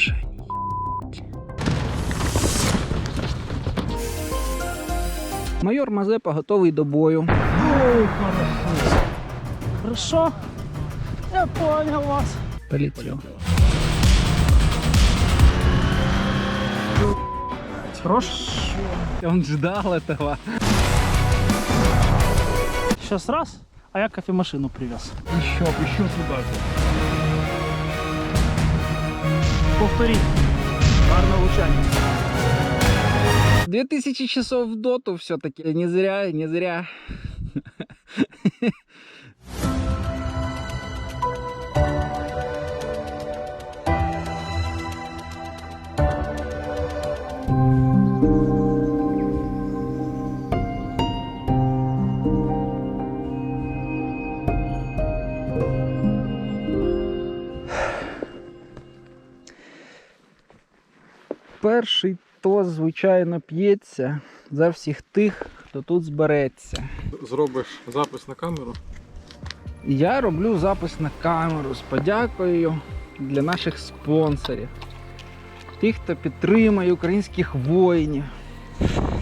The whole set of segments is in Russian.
Боже. Майор Мазепа готовий до бою. Хорошо. Я понял вас. Полетів. Хорош. Он ждал этого. Сейчас раз, а я кофемашину привез. Еще, еще туда же. Повтори. Гарного влучання. 2000 часов в доту все-таки. Не зря, не зря. Перший тост, звичайно, п'ється за всіх тих, хто тут збереться. Зробиш запис на камеру. Я роблю запис на камеру з подякою для наших спонсорів, тих, хто підтримує українських воїнів,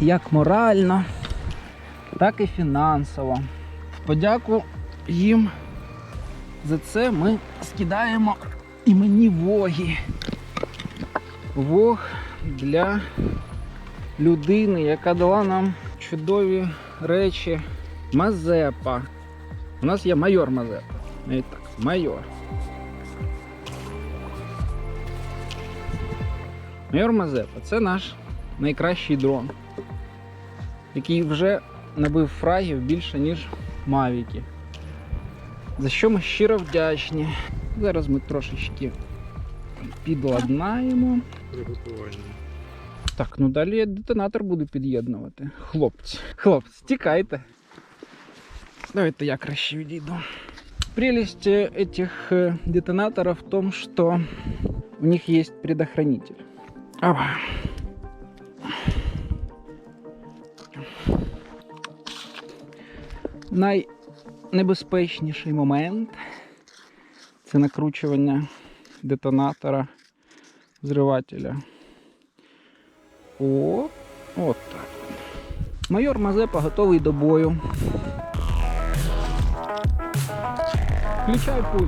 як морально, так і фінансово. В подяку їм за це ми скидаємо імені Воги. Вог для людини, яка дала нам чудові речі Мазепа. У нас є майор Мазепа. І так, майор. Майор Мазепа це наш найкращий дрон, який вже набив фрагів більше, ніж Мавіки. За що ми щиро вдячні. Зараз ми трошечки підладнаємо. Приготування. Так, ну далі я детонатор буду під'єднувати. Хлопці. Хлопці, тікайте. Давайте я краще відійду. Прелесть э, этих э, детонаторов в том, что у них есть предохранитель. Опа. Найнебезпечніший момент це накручування детонатора взривателя. О, от так. Майор Мазепа готовий до бою. Включай пуль.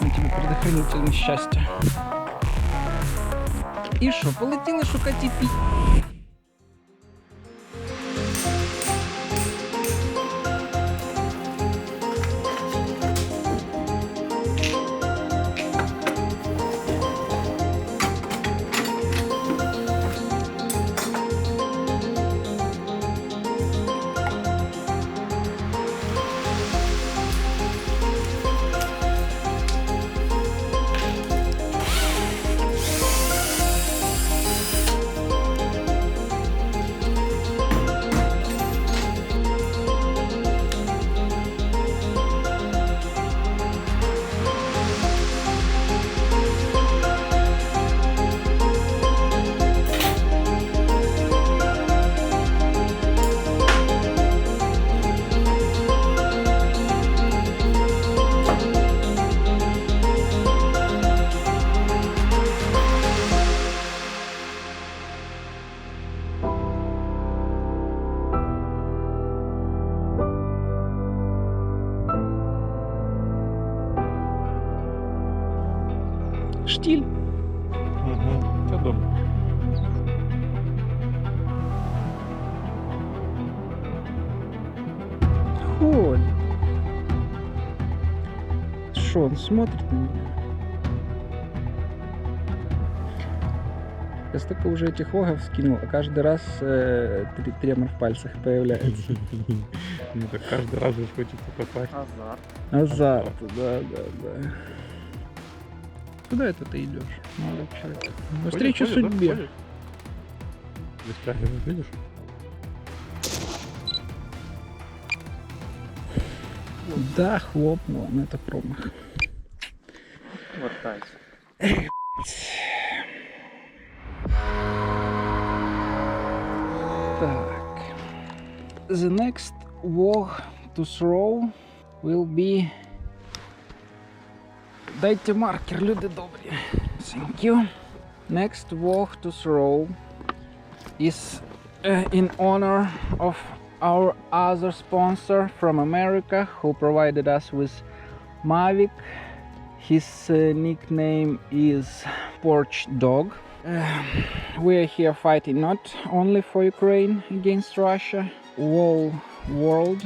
Ми тебе предохранитель нещастя. І що, полетіли шукати пі. Смотрит на меня? Я столько уже этих логов скинул, а каждый раз э, тре- тремор в пальцах появляется. Ну так кожен раз же хочеться попасть. Азарт. Азарт, да, да, да. Куда это ты идешь? Молодой человек? Навстречу судьбе. Выстягивает, видишь? Да, хлопнуло, но это промах. Вертайся. Так. The next war to throw will be. Дайте маркер, люди добрі. Thank you. Next walk to throw is uh, in honor of our other sponsor from America who provided us with Mavic. his uh, nickname is Porch Dog. Uh, we are here fighting not only for Ukraine against Russia, all world,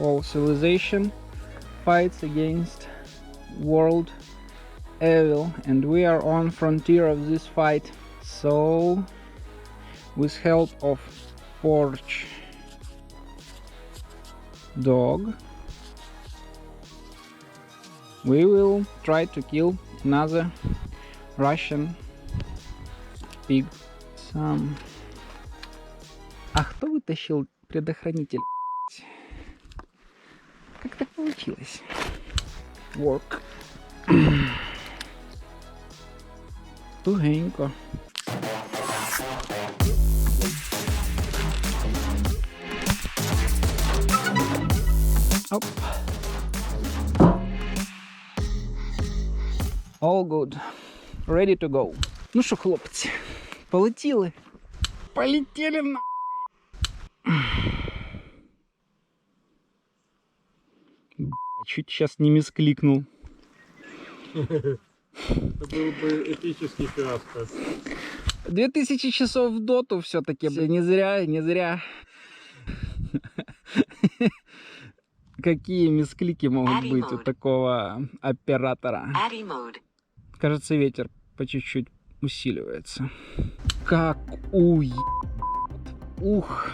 all civilization fights against world evil and we are on frontier of this fight so with help of porch dog we will try to kill another russian pig. Some. А кто вытащил предохранитель как так получилось? Work. Тугенько. Оп. All good. Ready to go. Ну що, хлопці, полетіли? Полетіли на. Бля, Чуть сейчас не мискликнул. Это был бы эпический фиаско. 2000 часов в доту все-таки. Не зря, не зря. Какие мисклики могут Ари быть у мод. такого оператора? Addy mode. Кажется, ветер по чуть-чуть усиливается. Как уй... Ух.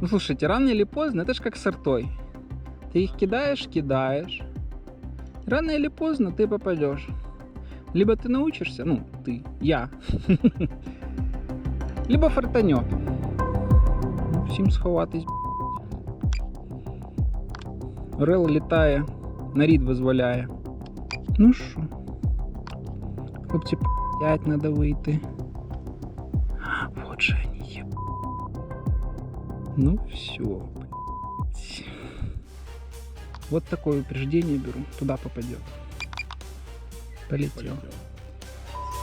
Ну слушайте, рано или поздно, это ж как с артой. Ты их кидаешь, кидаешь. Рано или поздно ты попадешь. Либо ты научишься, ну, ты, я. Либо фартанет. Ну, Всім сховатись. Рел літає, нарід визволяє. Ну що? Хлопці, п'ять надо вийти. Вот же они є. Ну все. Вот такое упреждение беру. Туда попадет. Полетел.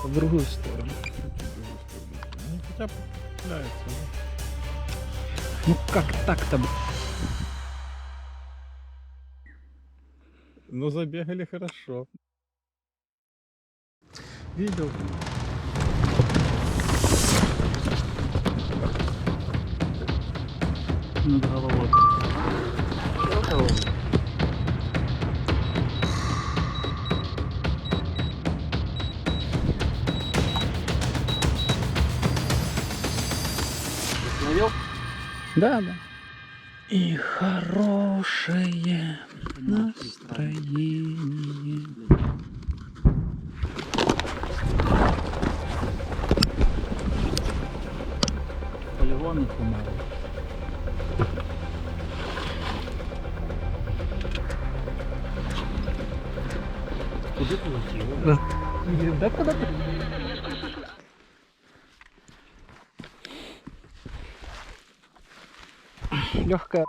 В другую сторону. Ну, хотя бы. Ну как так-то, б***ь? Ну, забегали хорошо. Видел? Над головой. Да, да. И хорошее настроение. Куда полетело? Да куда ты? Легкая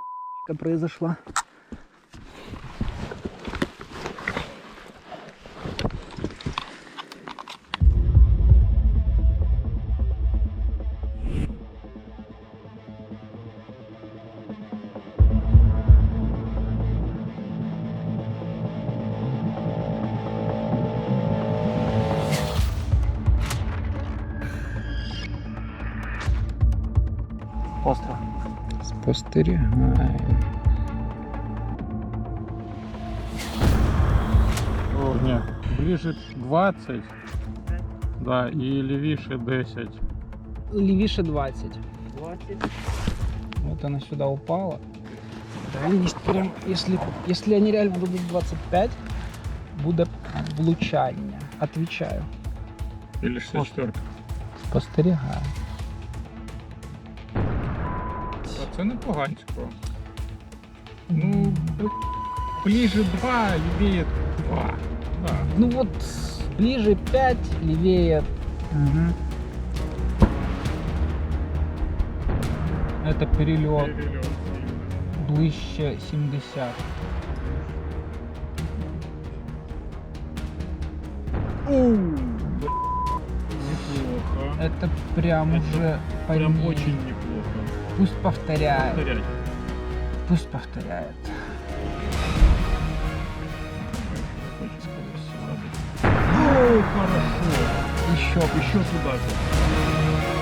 произошла. Остров. Спостерігаємо. О, ні, ближе 20. Да, і лівіше 10. Лівіше 20. 20. Вот она сюда упала. Дальність прям, если, если они реально дадут 25, буде влучання. Отвечаю. Или 64. Спостерігаю. це непогансько. Ну, б- ближе 2, лівіє 2. Да. Ну вот ближе 5, левее. Мгм. Это перелет Перельот. ближче 70. Неплохо. Это прям Это уже Прям пойми. очень неплохо. Пусть повторяет. Повторять. Пусть повторяет. О, хорошо. Еще, Еще туда же.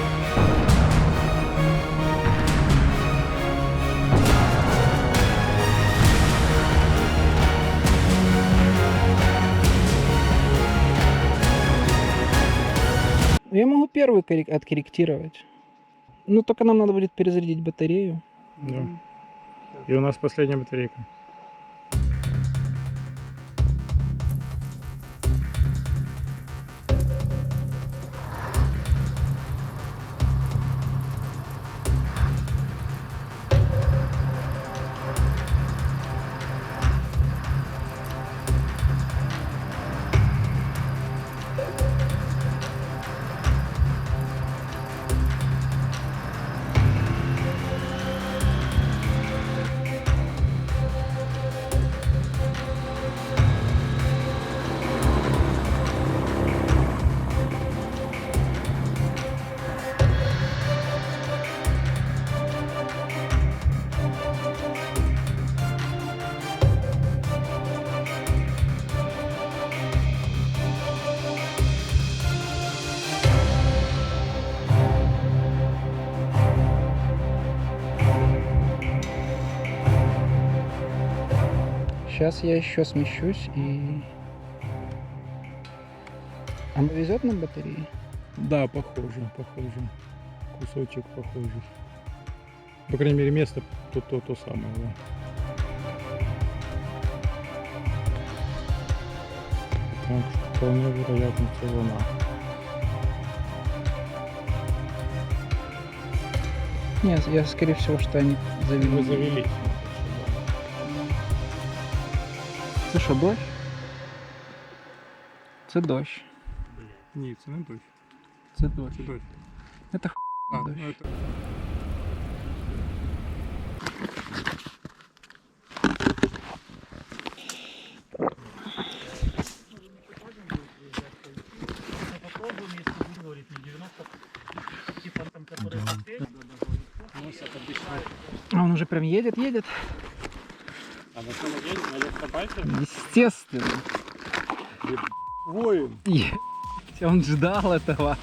Я могу первый коррек- откорректировать. Ну, только нам надо будет перезарядить батарею. Да. И у нас последняя батарейка. Сейчас я еще смещусь и... А везет нам батареи? Да, похоже, похоже. Кусочек похожий. По крайней мере, место то, то, то самое. Да. Так что вполне вероятно целона. Нет, я скорее всего, что они завели. Вы завелись. Це що, дощ? Це дощ. Ні, це не дощ. Це дощ. Це дощ. Это ху... А, дощ. ну это... А он уже прям едет, едет? А на самом деле на электробайке Естественно. воин. Е- Он ждал этого.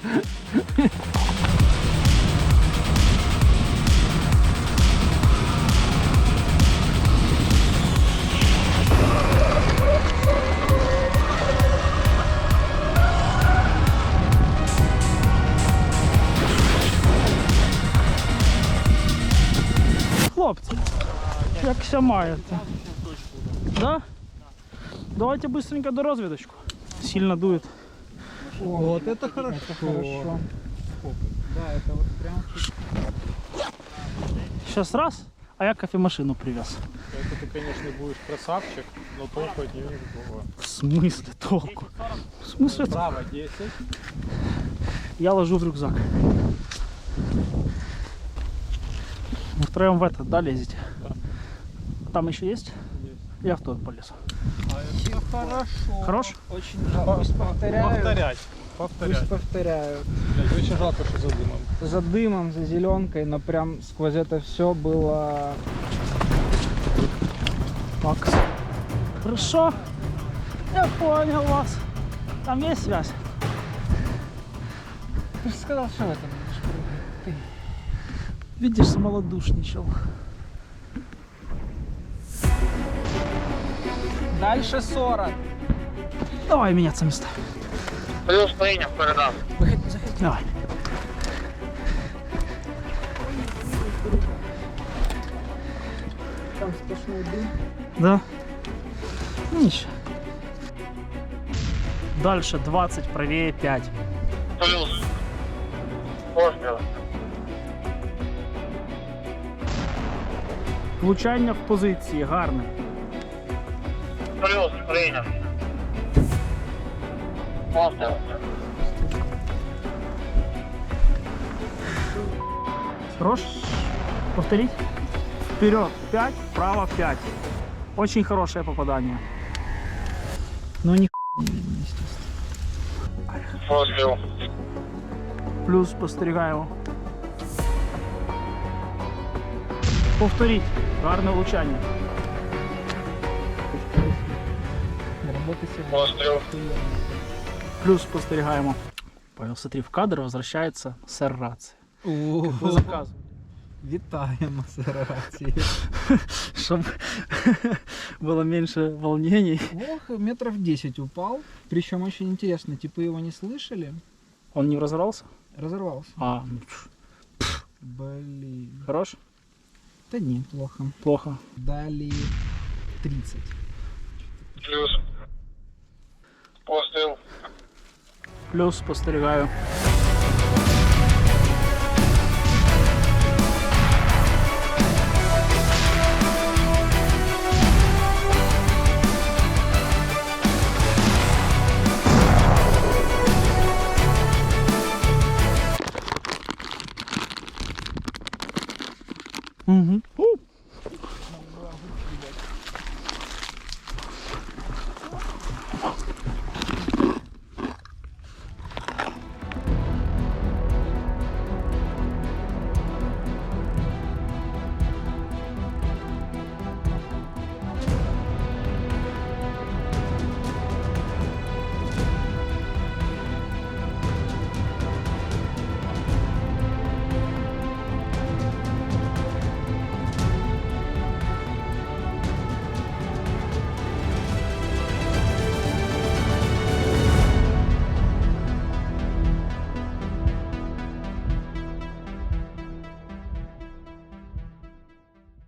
Хлопці, як все маєте. Да? Давайте быстренько до розвідочку. Сильно дует. Вот это хорошо. хорошо. Да, это вот прям... Сейчас раз, а я кофемашину привез. Это ты, конечно, будешь красавчик, но толку от нее никакого. В смысле толку? В смысле толку? Право 10. Я ложу в рюкзак. Мы втроем в это, да, лезете? Да. Там еще есть? Я в тот полез. Все хорошо. Хорош? Очень жалко. Пусть повторяют. Повторять. Пусть Повторять. повторяют. Блядь, очень жалко, что за дымом. За дымом, за зеленкой, но прям сквозь это все было... Макс. Хорошо. Я понял вас. Там есть связь? Ты же сказал, что в этом. Видишь, смолодушничал. Дальше 40. Давай меняться местами. Плюс прийняв, передав. Выходи, заходи. Давай. Там сплошной дым. Да? Ну, Ничего. Дальше 20, правее 5. Плюс. Постріл. Влучання в позиції гарне. Плюс прийняв. Постріл. Хорош? Повторить? Вперед 5, вправо 5. Очень хорошее попадание. Ну, не естественно. Постріл. Плюс спостерігаємо. Повторіть. Гарне влучання. Постріл. Плюс спостерігаємо. Понял, смотри, в кадр возвращается сэр рация. О, По заказу. Вітаємо з рації. Чтобы было меньше волнений. Волх метров 10 упал. Причем очень интересно, типа его не слышали. Он не разорвался? Разорвался. А, ну, пф, Блин. хорош? Да нет, плохо. Плохо. Дали 30. Плюс. Pozitiv. Plus, postregajo.